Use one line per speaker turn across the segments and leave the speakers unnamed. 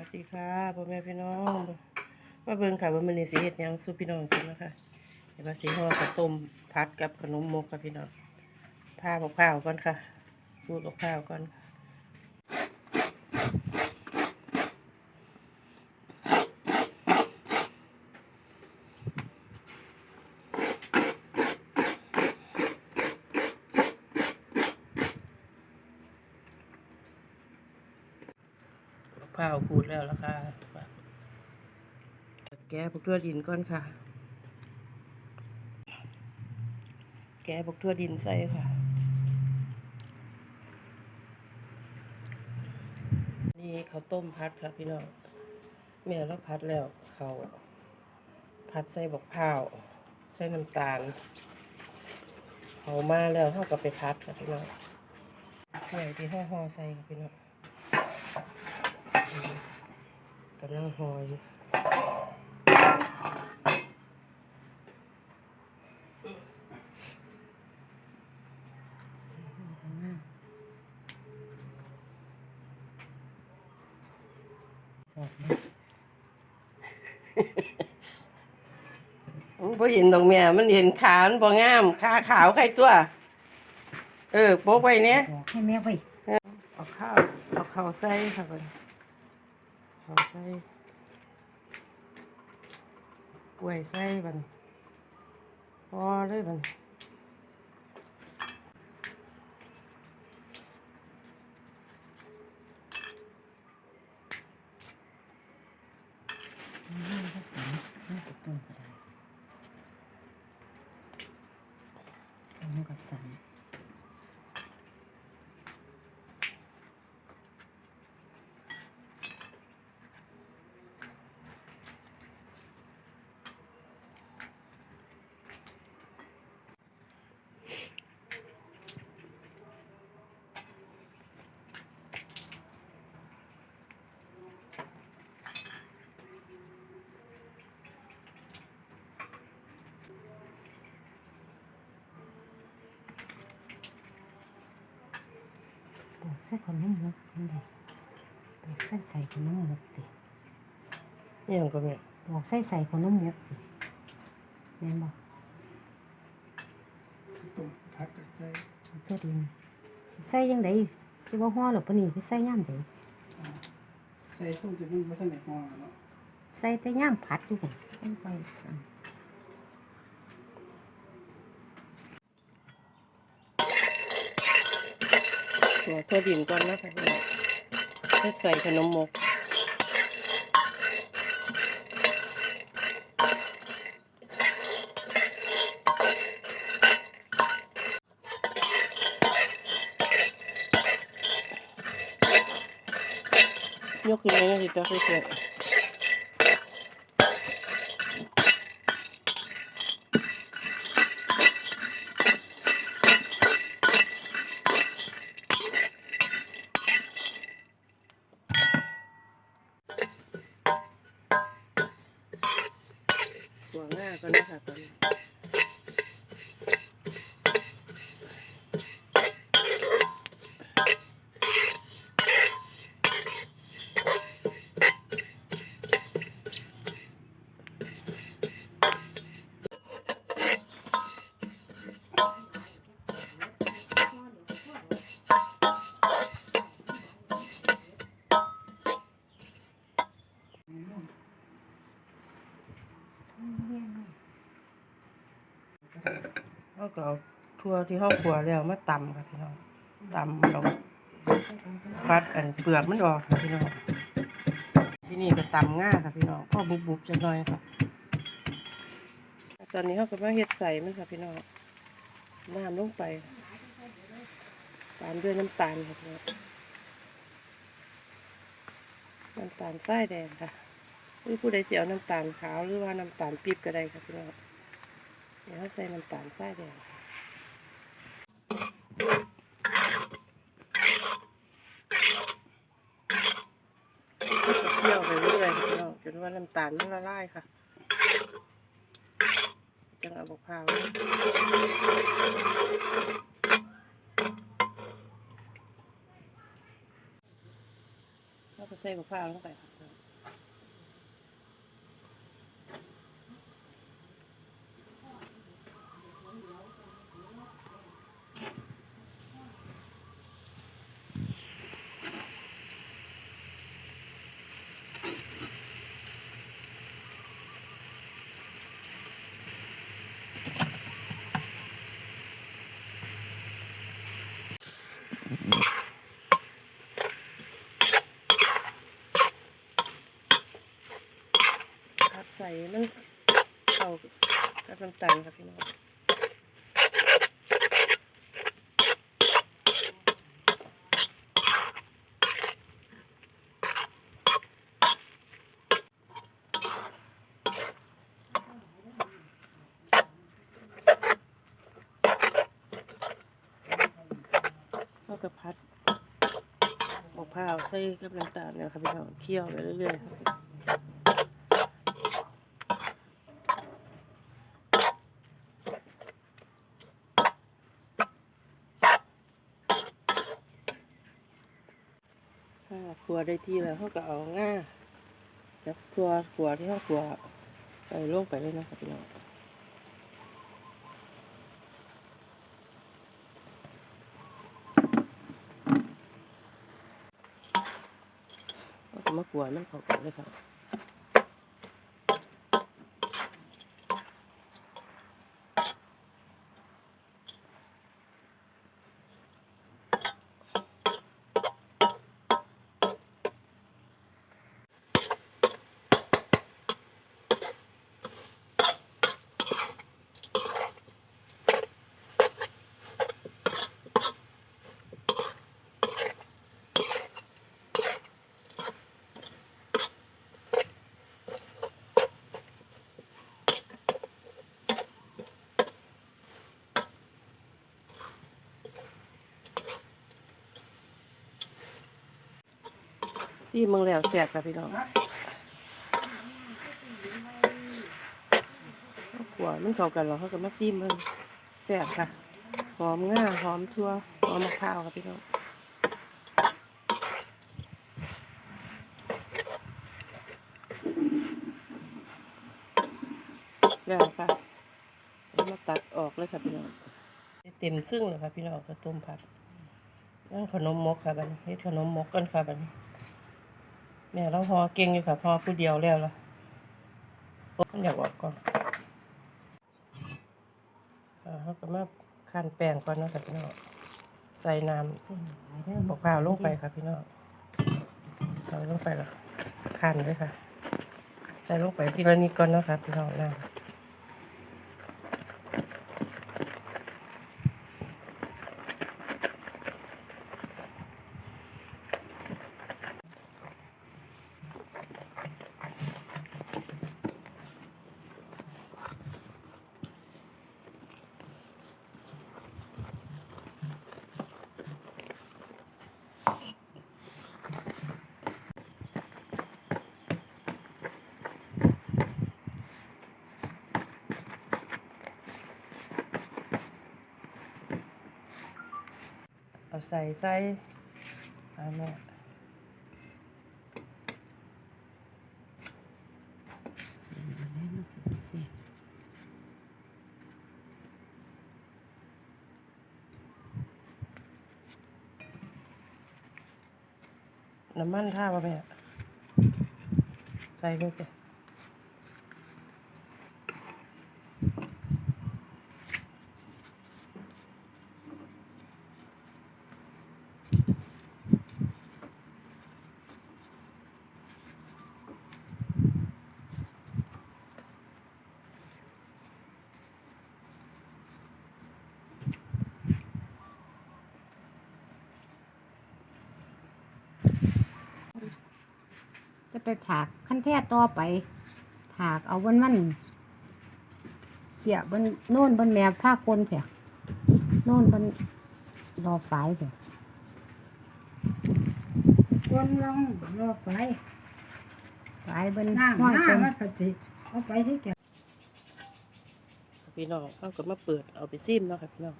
วัสดีค่ะพ่อแม่พี่น้องมาเบิ่งค่ะว่ามันนี่สิเฮ็ดหยังสู้พี่น้องกินนะคะเดี๋ยวว่าสิห่อข้าวต้มพัดกับขนมมกค่ะพี่น้องผ้าบอกข้าวก่อนค่ะพูดบอกข้าวก่อนค่ะ ข้าวขูดแล้วล้วค่ะแกะพวกทั่วดินก่อนค่ะ แกะพวกทั่วดินใส่ค่ะ นี่ข้าวต้มพัดค่ะพี่น้องแม่เราพัดแล้วเขาวพัดใส่บกพร้าวใส่น้ำตาลเขามาแล้วเขาก็ไปพัดค่ะพี่น้องใส่ที่ห่อห่อๆใส่ค่ะพี่น้อง กำลังห่ออยู่มันบ่เห็นดอกแม่มันเห็นขามันบ่งามขาขาวใครตัว เออโป๊กไว้เนี้ย
บอกให้แม่ไว้
เอาข้าวเอาข้าวใส่ค่ะก่อนข้าวใส่กล้วยใส่บันพอเลยบัน
ก็ต้นก็ได้อันนี้ก็สั่น บอก ใส่ขนมหมกนี่เลยบอกใส่ใส่ขนมหมกติ
นี่ยังก็แม่
บอกใส่ใส่ขนมหมกติแม่นบอก
ต้มผัดกับใส่
เอาตัวดินใส่ยังไงที่ว่าห่อหรือปะนี่ไปใส่ย่ามเด
ใส่ส้มจะมันไม่ทันได้ห่อเนาะ
ใส่แต่ย่ามผัดอยู่กันใส่ไป อัน
ตัวดินก่อนนะคะพี่น้องเฮ็ดใส่ขนมมกยกขึ้นมาเนี่ยสิจ้าคือเส ก่อนนะคะตอนนี้ ทั่วที่ห้องครัวแล้วมาตำค่ะพี่น้องตำเราพัดอันเปลือกมันออกค่ะพี่น้องที่นี่ก็ตำง่าค่ะพี่น้องก็บุบๆจะน้อยค่ะตอนนี้เขาก็มาเฮ็ดใส่มันค่ะพี่น้องน้ำลงไปตามด้วยน้ำตาลค่ะพี่น้องน้ำตาลทรายแดงค่ะหรือผู้ใดเสียน้ำตาลขาวหรือว่าน้ำตาลปี๊บก็ได้ค่ะพี่น้องเดี๋ยวใส่น้ำตาลทรายแดงเคี่ยวไปเรื่อยๆพี่น้องจน ว่าน้ำตาลมันละลายค่ะ จังเอาบกพร้าวแล้วก็ใส่บกพร้าวลงไปค่ะ ส่มันเข้ากับน้ำตาลครับพี่น้องากับพัดมะพร้าวใส่กับน้ำตาลเนี่ยครับพี่น้องเคี่ยวไปเรื่อยๆครับ ถ้า ขัวได้ที่แล้วเขาก็เอาง่าจับตัวขัวที่เขาขัวไปลงไปเลยนะครับพี่น้องเอาก็มาขัวมันเข้ากันเลยครับ ซี่มึงแล้วแสบครับพี่น้องเอาขัวมันเข้ากันแล้วเขาก็มาซีมึงแสบค่ะ หอมง่าหอมทั่วหอมมะพร้าวครับพี่น้องแล้วค่ะแล้วมาตัดออกเลยค่ะพี่น้องเต็มซึ่งเลยค่ะพี่น้องกระต้มผัดนั่งขนมมกค่ะบัดนี้ขนมมกกันค่ะบัดนี้ แม่เราพอเก่งอยู่ค่ะพอผู้เดียวแล้วล่ะโอ้มันอยากออกก่อนอ่าเขาก็มาขั้นแป้งก่อนเนาะค่ะพี่น้องใส่น้
เส้นหลายเด้อำ
บอกข้าวลงไปค่ะพี่น้องใส่ลงไปแล้วขั้นเลยค่ะ ใส่ลงไปทีละนิดก่อนเนาะค่ะพี่น้องน้ำ เอาใส่ใส่อันนี้
ใส่หลายแล้วมันสิบ่แซ่บ
น้ำมันท่าป่ะแม่ใส่เลยจ้ะ
จะไปถากขั้นแท้ต่อไป ถากเอาวันมันเสียบนโน่นบนแมวผ้าคนเพียโน่นบนรอฝายเพีย
คนลองรอไป
ฝายบน
น้ำ
ห้อย
หน้า
คน
มันก็สิเอาไปที่แก
พี่น้องเขาก็มาเปิดเอาไปซิมเนาะค่ะพี่น้อง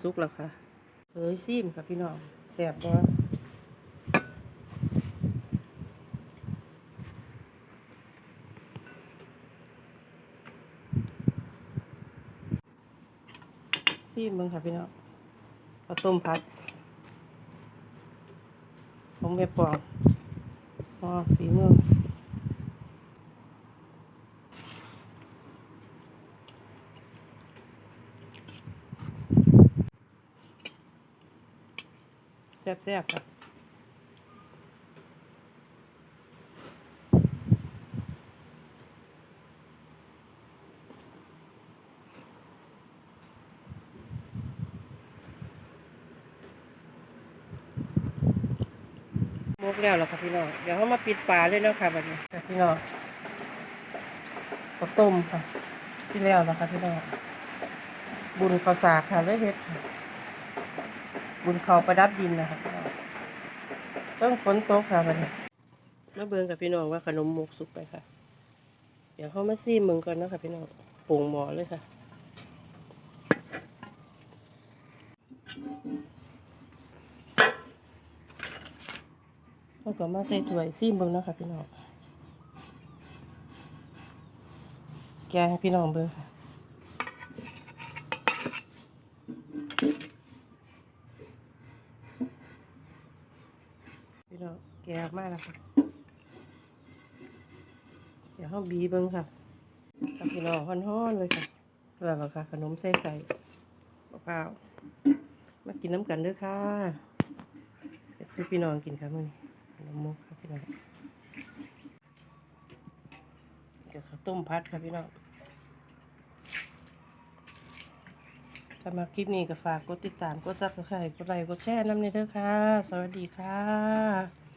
สุกแล้วค่ะเฮ้ยซิมค่ะพี่น้องแซ่บบ่ ซีมเบิ่งค่ะพี่น้องข้าวต้มผัดของแม่ปองพอฝีมือแซ่บๆครั แล้วเหรอครับพี่น้อง เดี๋ยวเขามาปิดฝาเลยเนาะค่ะแบบนี้ค่ะพี่น้องข้าวต้มค่ะที่แล้วแล้วค่ะพี่น้อง บุญข้าวสากค่ะเลยเฮ็ดค่ะบุญข้าวประดับดินนะคะพี่น้องเพิ่งฝนตกค่ะแบบนี้มาเบิ่งกับพี่น้องว่าขนมมกสุกไปค่ะ เดี๋ยวเขามาซีมมึงก่อนเนาะค่ะพี่น้องปรุงหมอเลยค่ะ แล้วก็มาใส่ถ้วยซีมเบิ่งนะคะพี่น้องแกงให้พี่น้องเบิ่งค่ะพี่น้องแกงมากแล้วค่ะเดี๋ยวเขาบีเบิ่งค่ะกับพี่น้องฮ้อนๆเลยค่ะแล้วก็ค่ะขนมใส่ใส่มะพร้าวมากินน้ำกันด้วยค่ะเดี๋ยพี่น้องกินค่ะมื้อนี้ นมมุกครับพี่น้องเดี๋ยวข้าวต้มพัดครับพี่น้องถ้ามาคลิปนี้ก็ฝากกดติดตาม กดซับสไครต์กดไลค์กดแชร์น้ำในเด้อค่ะ สวัสดีค่ะ